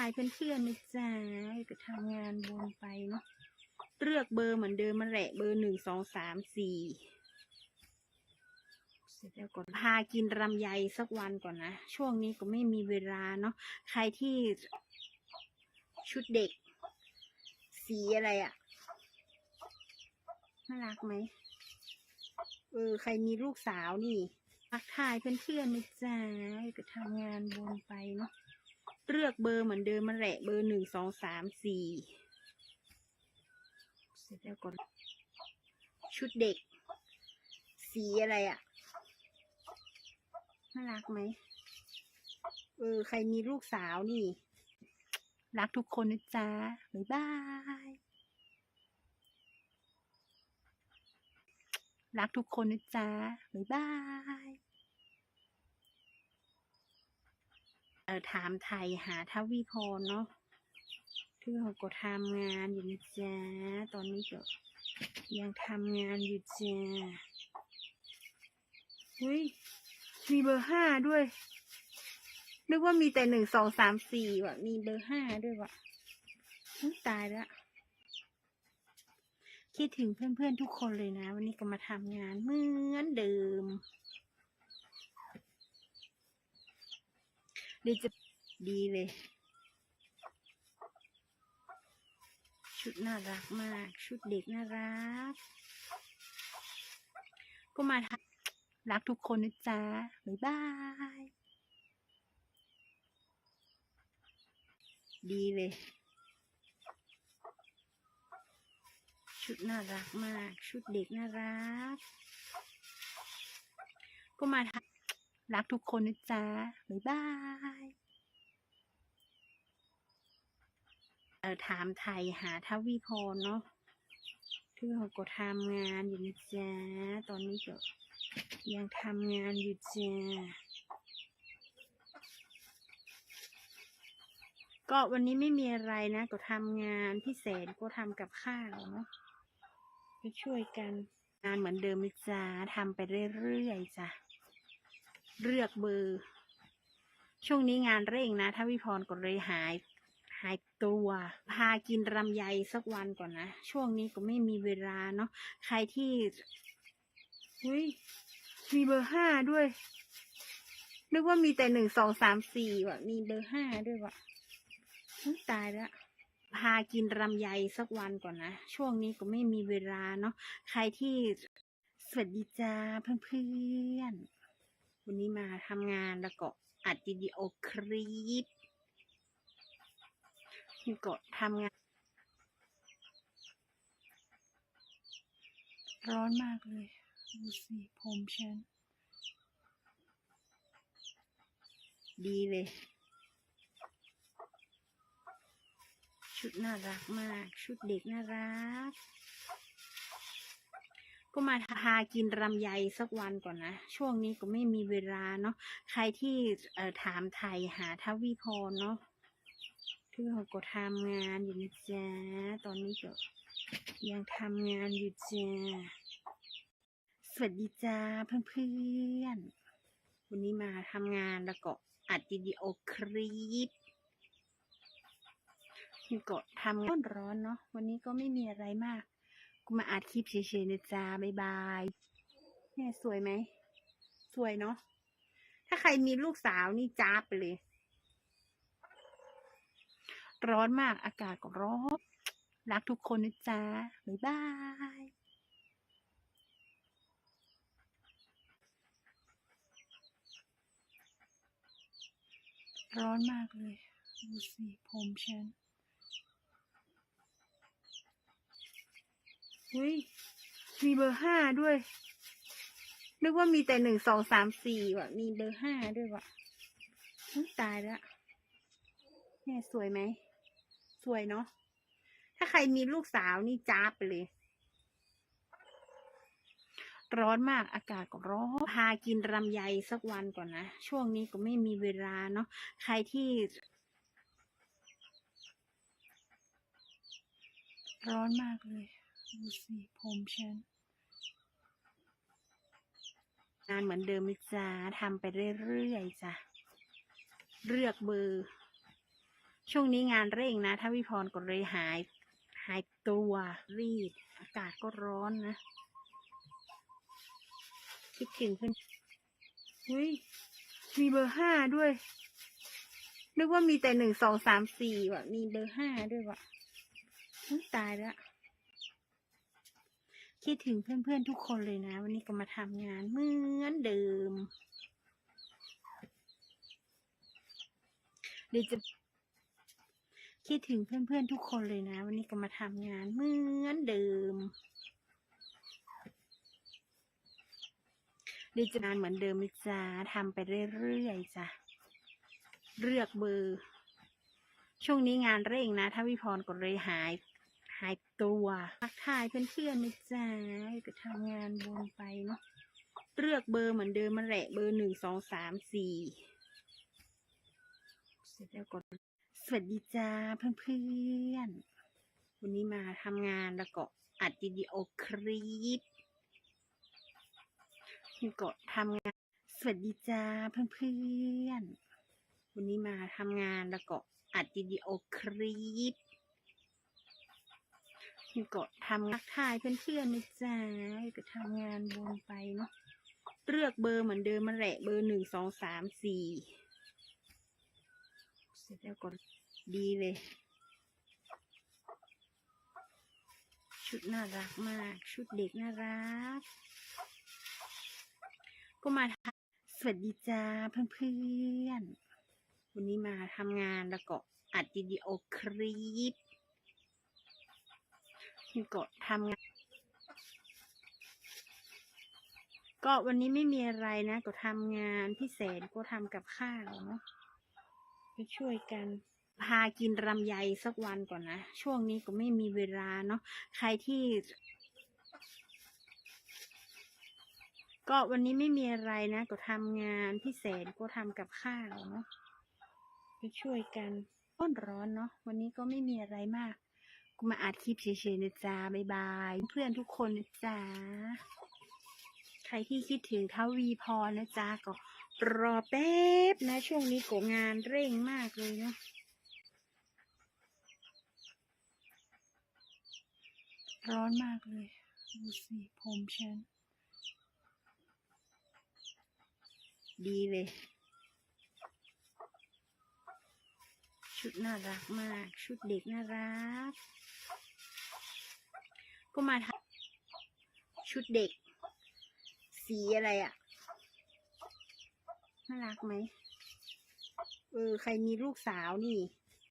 ายเพื่อนๆนะจ๊ะก็ทำงานวนไปเนาะเลือกเบอร์เหมือนเดิมมันแหละเบอร์หนึ่งสองสามสี่เสร็จแล้วก่อนพากินรำไยสักวันก่อนนะ ช่วงนี้ก็ไม่มีเวลาเนาะใครที่ชุดเด็ก สีอะไรอะ่ะน่ารักไหมเออ ใครมีลูกสาวนี่ทักทายเพื่อนๆนะจ๊ะก็ทำงานวนไปเนาะ เลือกเบอร์เหมือนเดิมมันแหละเบอร์หนึ่งสองสามสี่เสร็จแล้วก่อน ชุดเด็ก สีอะไรอะ่ะน่ารักไหมเออ ใครมีลูกสาวนี่ รักทุกคนนะจ๊ะ บ๊ายบาย รักทุกคนนะจ๊ะ บ๊ายบาย เออ ถามไทยหาทวีพรเนาะที่เขาก็ทำงานอยู่นะจ๊ะตอนนี้ก็ยังทำงานอยู่จ้ะเฮ้ยมีเบอร์ห้าด้วย นึกว่ามีแต่หนึ่งสองสามสี่ว่ะ มีเบอร์ห้าด้วยว่ะตายแล้ว คิดถึงเพื่อนๆทุกคนเลยนะ วันนี้ก็มาทำงานเหมือนเดิม ดีจะดีเลย ชุดน่ารักมาก ชุดเด็กน่ารัก ก็มาทำรักทุกคนนะจ๊ะ บ๊ายบาย ดีเลย ชุดน่ารักมาก ชุดเด็กน่ารัก ก็มาทำ รักทุกคนนะจ๊ะ บ๊ายบายเออถามไทยหาทวีพรเนาะที่เขาก็ทำงานอยู่นะจ๊ะ ตอนนี้ก็ยังทำงานอยู่จ้ะก็วันนี้ไม่มีอะไรนะ ก็ทำงานพี่แสนก็ทำกับข้าวเนาะก็ช่วยกันงานเหมือนเดิมนะจ๊ะทำไปเรื่อยๆจ้ะ เลือกเบอร์ ช่วงนี้งานเร่งนะ ถ้าวิพรก็เลยหายหายตัว พากินรำไยสักวันก่อนนะ ช่วงนี้ก็ไม่มีเวลาเนาะ ใครที่อุ้ยมีเบอร์ห้าด้วย นึกว่ามีแต่หนึ่งสองสามสี่ว่ะ มีเบอร์ห้าด้วยว่ะตายแล้วพากินรำไยสักวันก่อนนะ ช่วงนี้ก็ไม่มีเวลาเนาะ ใครที่สวัสดีจ้าเพื่อนๆ วันนี้มาทำงานแล้วก็อัดวิดีโอคลิปนี่ก็ทำงาน ร้อนมากเลยดูสิผมฉัน ดีเลย ชุดน่ารักมาก ชุดเด็กน่ารัก ก็มาพากินรำไยสักวันก่อนนะ ช่วงนี้ก็ไม่มีเวลาเนาะใครที่เอ่อถามไทยหาทวีพรเนาะที่เขาก็ทำงานอยู่นะจ๊ะตอนนี้ก็ยังทำงานอยู่จ้ะสวัสดีจ้าเพื่อนๆ วันนี้มาทำงานแล้วก็อัดวิดีโอคลิปก็ทำงานร้อนเนาะวันนี้ก็ไม่มีอะไรมาก กูมาอัดคลิปเฉยๆนะจ๊ะบ๊ายบายเนี่ยสวยไหม สวยเนาะ ถ้าใครมีลูกสาวนี่จ้าไปเลย ร้อนมากอากาศก็ร้อน รักทุกคนนะจ๊ะบ๊ายบายร้อนมากเลย ดูสิผมฉัน อุ้ย มีเบอร์ห้าด้วย นึกว่ามีแต่หนึ่งสองสามสี่ว่ะ มีเบอร์ห้าด้วยว่ะอุ๊ยตายแล้วเนี่ยสวยไหม สวยเนาะ ถ้าใครมีลูกสาวนี่จ้าไปเลย ร้อนมากอากาศก็ร้อนพากินรำไยสักวันก่อนนะ ช่วงนี้ก็ไม่มีเวลาเนาะ ใครที่ร้อนมากเลย ดูสิผมฉันงานเหมือนเดิมนะจ๊ะทำไปเรื่อยๆจ้ะเลือกเบอร์ช่วงนี้งานเร่งนะ ถ้าวิพรก็เลยหาย หายตัวรีด อากาศก็ร้อนนะ คิดถึงเพื่อนอุ้ยมีเบอร์ห้าด้วย นึกว่ามีแต่หนึ่งสองสามสี่ว่ะ มีเบอร์ห้าด้วยว่ะตายแล้ว คิดถึงเพื่อนๆทุกคนเลยนะ วันนี้ก็มาทำงานเหมือนเดิมเดี๋ยวจะคิดถึงเพื่อนๆทุกคนเลยนะ วันนี้ก็มาทำงานเหมือนเดิมเดี๋ยวจะงานเหมือนเดิมจ้าทำไปเรื่อยๆจ้ะเลือกเบอร์ ช่วงนี้งานเร่งนะ ถ้าวิพรก็เลยหาย หายตัวทักทายเพื่อนๆนะจ้าก็ทำงานบนไปเนาะเลือกเบอร์เหมือนเดิมมาแหละเบอร์หนึ่งสองสามสี่เสร็จแล้วกดสวัสดีจ้าเพื่อนๆ วันนี้มาทำงานแล้วก็อัดวิดีโอคลิปนี่ก็ทำงาน สวัสดีจ้าเพื่อนๆ วันนี้มาทำงานแล้วก็อัดวิดีโอคลิป นี่ก็ทำงานทักทายเพื่อนๆนะจ้าก็ทำงานบนไปเนาะเลือกเบอร์เหมือนเดิมมาแหละเบอร์หนึ่งสองสามสี่เสร็จแล้วก็ดีเลย ชุดน่ารักมาก ชุดเด็กน่ารัก ก็มาทำสวัสดีจ้าเพื่อนๆวันนี้มาทำงานแล้วก็อัดวิดีโอคลิป นี่ก็ทำงาน ก็วันนี้ไม่มีอะไรนะก็ทำงานพี่แสนก็ทำกับข้าวเนาะไปช่วยกันพากินรำไยสักวันก่อนนะ ช่วงนี้ก็ไม่มีเวลาเนาะใครที่ ก็วันนี้ไม่มีอะไรนะ ก็ทำงานพี่แสนก็ทำกับข้าวเนาะไปช่วยกันร้อนร้อนเนาะวันนี้ก็ไม่มีอะไรมาก ก็มาอัดคลิปเฉยๆนะจ๊ะบ๊ายบาย เพื่อนทุกคนนะจ๊ะ ใครที่คิดถึงเขาวีพรนะจ๊ะก็รอแป๊บนะ ช่วงนี้โกงานเร่งมากเลยเนาะร้อนมากเลย ดูสิผมฉัน ดีเลย ชุดน่ารักมาก ชุดเด็กน่ารัก ก็มาทำชุดเด็ก สีอะไรอะ่ะ น่ารักไหม เออ ใครมีลูกสาวนี่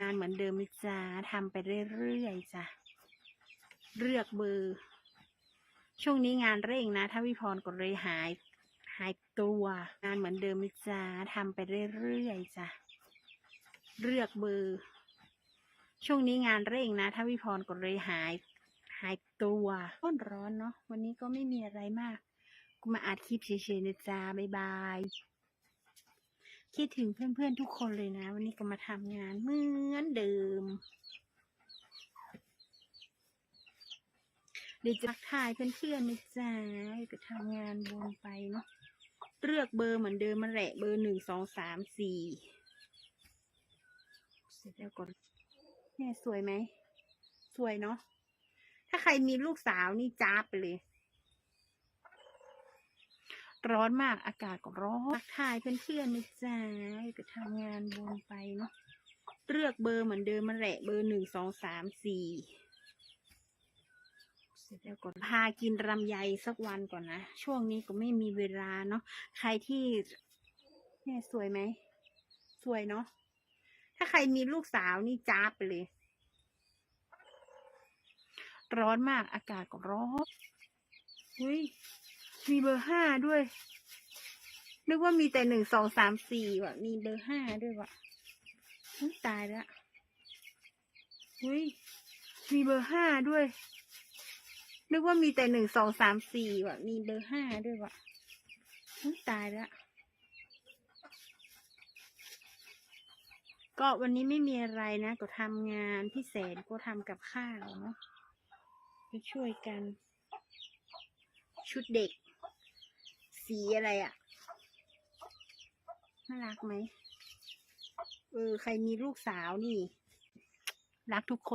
งานเหมือนเดิมนะจ้าทำไปเรื่อยๆจ้ะ เลือกเบอร์ ช่วงนี้งานเร่งนะ ถ้าวิพรก็เลยหาย หายตัว งานเหมือนเดิมนะจ้าทำไปเรื่อยๆจ้ะ เลือกเบอร์ ช่วงนี้งานเร่งนะ ถ้าวิพรก็เลยหาย หายตัวร้อนร้อนเนาะวันนี้ก็ไม่มีอะไรมาก กูมาอัดคลิปเฉยๆนะจ้าบ๊ายบาย คิดถึงเพื่อนๆทุกคนเลยนะ วันนี้ก็มาทำงานเหมือนเดิมเดี๋ยวจะทักทายเพื่อนๆนะจ๊ะก็ทำงานบนไปเนาะเลือกเบอร์เหมือนเดิมมาแหละเบอร์หนึ่งสองสามสี่เสร็จแล้วกดเนี่ยสวยไหม สวยเนาะ ถ้าใครมีลูกสาวนี่จ้าไปเลย ร้อนมากอากาศก็ร้อนทักทายเพื่อนๆนะจ๊ะก็ทำงานบนไปเนาะเลือกเบอร์เหมือนเดิมมาแหละเบอร์หนึ่งสองสามสี่เสร็จแล้วก่อนพากินรำไยสักวันก่อนนะ ช่วงนี้ก็ไม่มีเวลาเนาะใครที่เนี่ยสวยไหม สวยเนาะถ้าใครมีลูกสาวนี่จ้าไปเลย ร้อนมากอากาศก็ร้อนอุ้ยมีเบอร์ห้าด้วย นึกว่ามีแต่หนึ่งสองสามสี่ว่ะ มีเบอร์ห้าด้วยว่ะตายแล้วอุ้ยมีเบอร์ห้าด้วย นึกว่ามีแต่หนึ่งสองสามสี่ว่ะ มีเบอร์ห้าด้วยว่ะตายแล้วก็วันนี้ไม่มีอะไรนะ ก็ทำงานพี่แสนก็ทำกับข้าวเนาะ ไปช่วยกัน ชุดเด็ก สีอะไรอะ่ะ น่ารักไหม เออ ใครมีลูกสาวนี่ รักทุกคน